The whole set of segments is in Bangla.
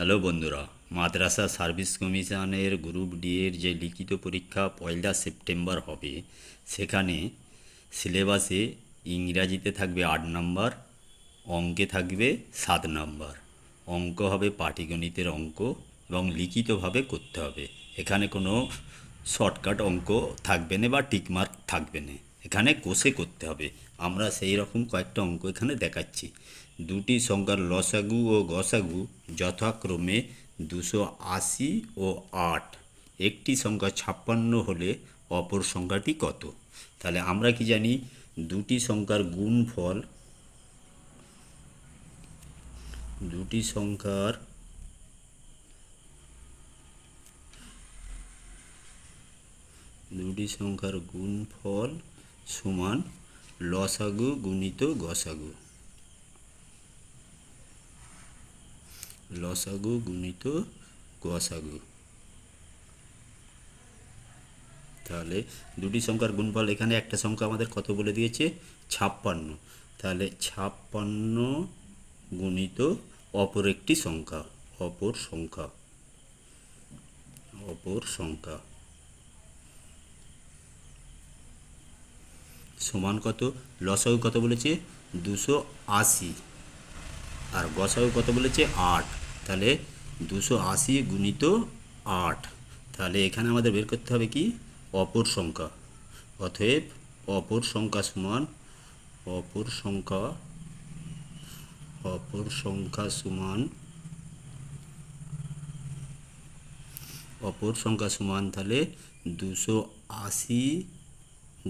হ্যালো বন্ধুরা, মাদ্রাসা সার্ভিস কমিশনের গ্রুপ ডি এর যে লিখিত পরীক্ষা পয়লা সেপ্টেম্বর হবে, সেখানে সিলেবাসে ইংরাজিতে থাকবে আট নম্বর, অঙ্কে থাকবে সাত নম্বর। অঙ্ক হবে পাটিগণিতের অঙ্ক এবং লিখিতভাবে করতে হবে। এখানে কোনো শর্টকাট অঙ্ক থাকবে না বা টিকমার্ক থাকবে না। এখানে কোষে করতে হবে। আমরা সেই রকম কয়েকটা অঙ্ক এখানে দেখাচ্ছি। দুটি সংখ্যার লসাগু ও গসাগু যথাক্রমে দুশো আশি ও আট। একটি সংখ্যা ছাপ্পান্ন হলে অপর সংখ্যাটি কত? তাহলে আমরা কি জানি, দুটি সংখ্যার গুণফল, দুটি সংখ্যার দুটি সংখ্যার গুণফল সমান লসাগু গুণিত গসাগু। লসাগু গুণিত গসাগু। তাহলে দুটি সংখ্যার গুণফল এখানে, একটা সংখ্যা আমাদের কত বলে দিয়েছে? ছাপ্পান্ন। তাহলে ছাপ্পান্ন গুণিত অপর একটি সংখ্যা, অপর সংখ্যা অপর সংখ্যা। সমান কত? লসাগু কত বলেছে? দুশো আশি। আর গসাগু কত বলেছে? আট। তাহলে দুশো আশি গুণিত আট। তাহলে এখানে আমাদের বের করতে হবে কি? অপর সংখ্যা। অতএব অপর সংখ্যা সমান অপর সংখ্যা অপর সংখ্যা সমান অপর সংখ্যা সমান তাহলে দুশো আশি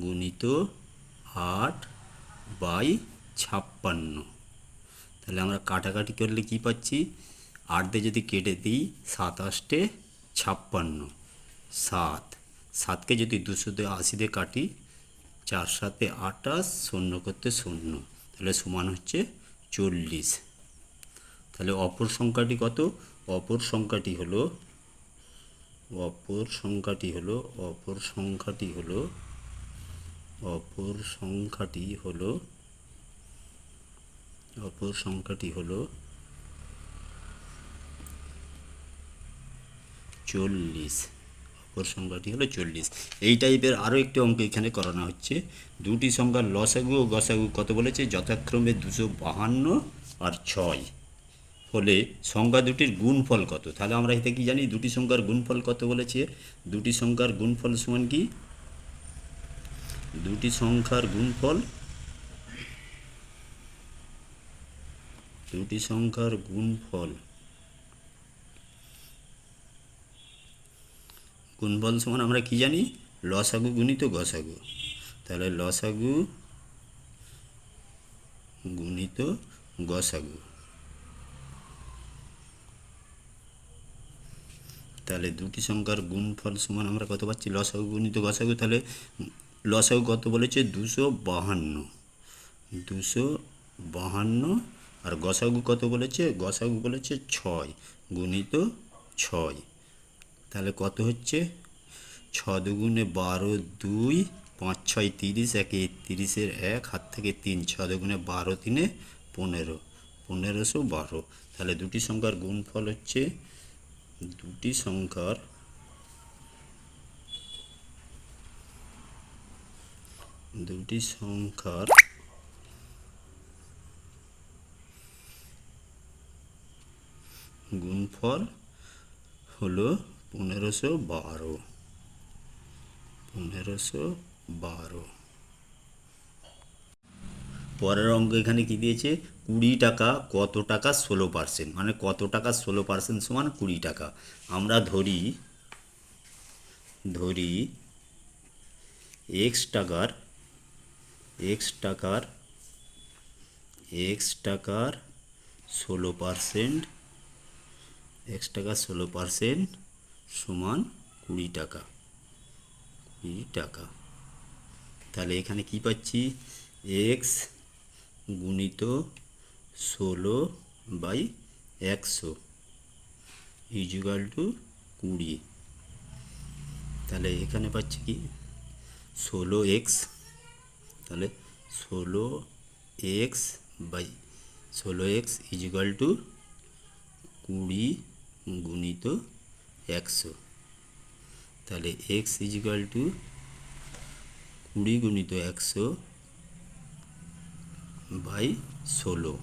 গুণিত আট বাই ছাপ্পান্ন। তাহলে আমরা কাটাকাটি করলে কি পাচ্ছি? আট দিয়ে যদি কেটে দিই, সাতাশটে ছাপ্পান্ন। সাত। সাতকে যদি দুশো দিয়ে আশি কাটি, চার সাতে আটাশ শূন্য করতে শূন্য। তাহলে সমান হচ্ছে চল্লিশ। তাহলে অপর সংখ্যাটি কত? অপর সংখ্যাটি হলো, অপর সংখ্যাটি হলো, অপর সংখ্যাটি হলো অপর সংখ্যাটি হলো, অপর সংখ্যাটি হলো চল্লিশ। অপর সংখ্যাটি হলো চল্লিশ। এই টাইপের আরও একটি অঙ্ক এখানে করানো হচ্ছে। দুটি সংখ্যার লসাগু ও গসাগু কত বলেছে? যথাক্রমে দুশো বাহান্ন আর ছয়। হলে সংখ্যা দুটির গুণফল কত? তাহলে আমরা এতে কি জানি? দুটি সংখ্যার গুণফল কত বলেছে? দুটি সংখ্যার গুণফল সমান কি? দুটি সংখ্যার গুণফল, দুটি সংখ্যার গুণফল গুণফল সমান আমরা কি জানি? লসাগু গুণিত গসাগু। তাহলে লসাগু গুণিত গসাগু। তাহলে দুটি সংখ্যার গুণফল সমান আমরা কত পাচ্ছি? লসাগু গুণিত গসাগু। তাহলে লসাগু কত বলেছে? দুশো বাহান্ন। দুশো বাহান্ন আর গসাগু কত বলেছে? গসাগু বলেছে ছয় গুণিত ছয়। তাহলে কত হচ্ছে? ছ দুগুণে বারো দুই, পাঁচ ছয় তিরিশ, একে তিরিশের এক, হাত থেকে তিন, ছ দুগুণে বারো তিনে পনেরো, পনেরোশো বারো। তাহলে দুটি সংখ্যার গুণফল হচ্ছে, দুটি সংখ্যার দুটি সংখ্যার গুণফল হলো পনেরোশো বারো। পনেরোশো বারো। পরের অঙ্ক এখানে কি দিয়েছে? কুড়ি টাকা কত টাকা? ষোলো পার্সেন্ট মানে কত টাকা? ষোলো পার্সেন্ট সমান কুড়ি টাকা। আমরা ধরি ধরি এক্স টাকার এক্স টাকার এক্স টাকার ষোলো পার্সেন্ট এক্স টাকা ষোলো পার্সেন্ট সমান কুড়ি টাকা। কুড়ি টাকা। তাহলে এখানে কি পাচ্ছি? এক্স গুণিত ষোলো বাই একশো ইজুগাল টু কুড়ি। তাহলে এখানে পাচ্ছি কি? ষোলো এক্স তাহলে ষোলো এক্স বাই, ষোলো এক্স ইজুগাল টু কুড়ি গুণিত একশো। তাহলে এক্স ইজিক্যাল টু কুড়ি গুণিত একশো বাই ষোলো।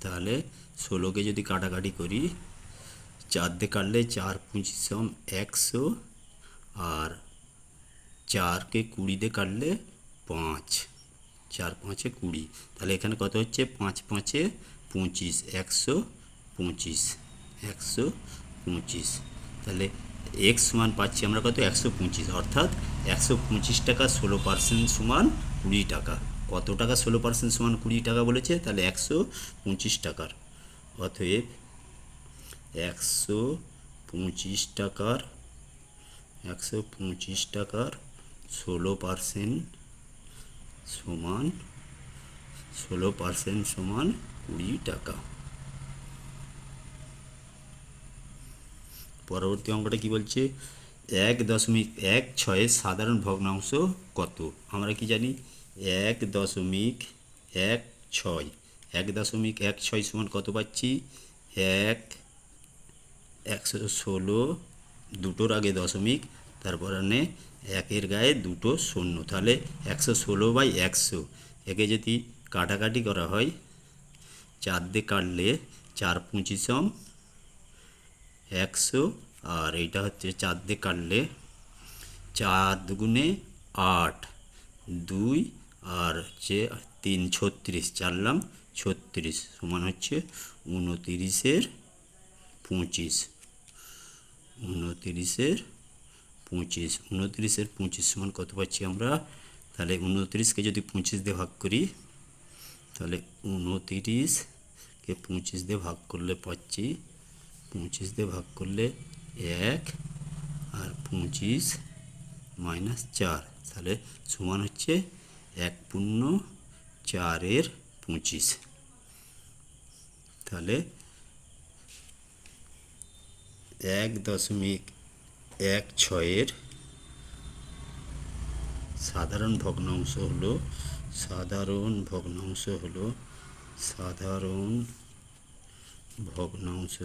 তাহলে ষোলোকে যদি কাটাকাটি করি, চার দিয়ে কাটলে চার পঁচিশ একশো, আর চারকে কুড়িতে কাটলে পাঁচ, চার পাঁচে কুড়ি। তাহলে এখানে কত হচ্ছে? পাঁচ পাঁচে পঁচিশ, একশো পঁচিশ একশো পঁচিশ। তাহলে এক্স মান পাচ্ছি আমরা কত? একশো পঁচিশ। অর্থাৎ একশো পঁচিশ টাকা ষোলো পার্সেন্ট সমান কুড়ি টাকা। কত টাকা ষোলো পার্সেন্ট সমান কুড়ি টাকা বলেছে? তাহলে একশো পঁচিশ টাকার। অতএব একশো পঁচিশ টাকার, একশো পঁচিশ টাকার ষোলো পার্সেন্ট সমান ষোলো পার্সেন্ট সমান কুড়ি টাকা। পরবর্তী অঙ্কটা কি বলছে? এক দশমিক এক ছয়ের সাধারণ ভগ্নাংশ কত? আমরা কি জানি? এক দশমিক এক ছয়। এক দশমিক এক ছয় সমান কত পাচ্ছি? এক, একশো ষোলো, দুটোর আগে দশমিক তারপর আনে একের গায়ে দুটো শূন্য। তাহলে একশো ষোলো বাই একশো। একে যদি কাটাকাটি করা হয়, চার দিয়ে কাটলে চার পঁচিশম একশো। আর এইটা হচ্ছে চার দিয়ে কাটলে চার দুগুণে আট, দুই, আর হচ্ছে তিন ছত্রিশ। চারলাম ছত্রিশ, সমান হচ্ছে উনতিরিশের পঁচিশ। উনতিরিশের পঁচিশ, উনতিরিশের পঁচিশ সমান কত পাচ্ছি আমরা? তাহলে উনতিরিশকে যদি পঁচিশ দিয়ে ভাগ করি, তাহলে উনতিরিশকে পঁচিশ দিয়ে ভাগ করলে পাচ্ছি, পঁচিশ দিয়ে ভাগ করলে এক আর পঁচিশ মাইনাস চার, তাহলে সমান হচ্ছে এক পূর্ণ চারের পঁচিশ। তাহলে এক দশমিক এক ছয়ের সাধারণ ভগ্নাংশ হলো, সাধারণ ভগ্নাংশ হলো, সাধারণ ভগ্নাংশ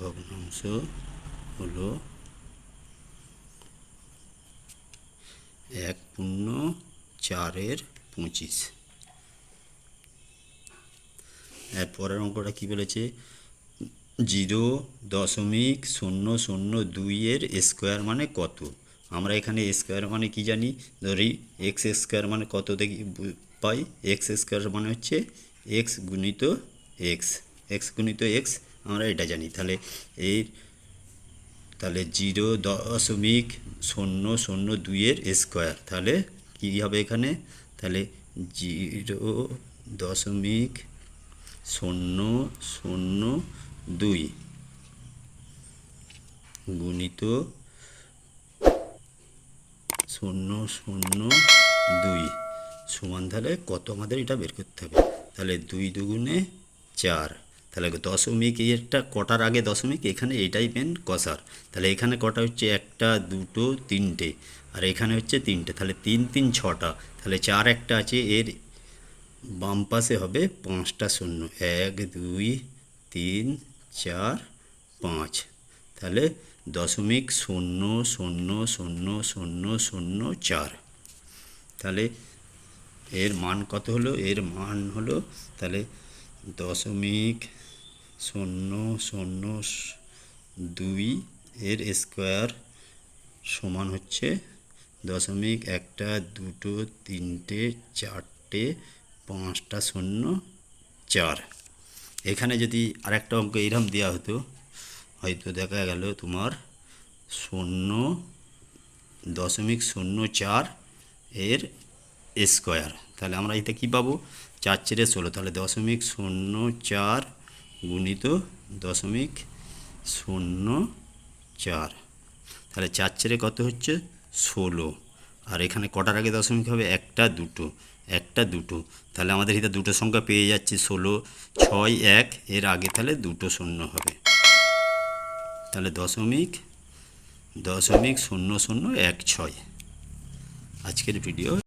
ভগ্নাংশ হলো এক পূর্ণ চারের পঁচিশ। এর পরের অঙ্কটা কী বলেছে? জিরো দশমিক শূন্য শূন্য দুইয়ের স্কোয়ার মানে কত? আমরা এখানে স্কোয়ার মানে কি জানি? ধরি এক্স স্কোয়ার মানে কত দেখি পাই। এক্স স্কোয়ার মানে হচ্ছে এক্স গুণিত এক্স এক্স গুণিত এক্স আমরা এটা জানি। তাহলে এর, তাহলে জিরো দশমিক শূন্য শূন্য দুইয়ের স্কোয়ার। তাহলে কী হবে এখানে? তাহলে জিরো দশমিক শূন্য শূন্য, দুই। গুণিত শূন্য শূন্য, দুই। সমান তাহলে কত আমাদের এটা বের করতে হবে? তাহলে দুই দুগুণে চার। তাহলে দশমিক একটা কটার আগে দশমিক, এখানে এটাই মেন কষার তাহলে এখানে কটা হচ্ছে একটা, দুটো, তিনটে। আর এখানে হচ্ছে তিনটে। তাহলে তিন তিন, ছটা। তাহলে চার একটা আছে, এর বাম পাশে হবে পাঁচটা শূন্য। এক, দুই, তিন, চার, পাঁচ। তাহলে দশমিক শূন্য শূন্য শূন্য শূন্য শূন্য, চার। তাহলে এর মান কত হলো? এর মান হলো তাহলে দশমিক শূন্য শূন্য, দুই এর স্কোয়ার সমান হচ্ছে দশমিক একটা, দুটো, তিনটে, চারটে পাঁচটা শূন্য চার। এখানে যদি আরেকটা অঙ্ক এরম দেওয়া হতো, হয়তো দেখা গেল তোমার শূন্য দশমিক শূন্য চার এর স্কোয়ার। তাহলে আমরা এতে কী পাবো? চার চেরে ষোলো। তাহলে দশমিক শূন্য চার গুণিত দশমিক শূন্য চার। তাহলে চার চেরে কত হচ্ছে? ষোলো। আর এখানে কটার আগে দশমিক হবে? একটা, দুটো। একটা দুটো। তাহলে আমাদের এটা দুটো সংখ্যা পেয়ে যাচ্ছে ষোলো, ছয়, এক, এর আগে তাহলে দুটো শূন্য হবে। তাহলে দশমিক দশমিক শূন্য শূন্য, এক, ছয়। আজকের ভিডিও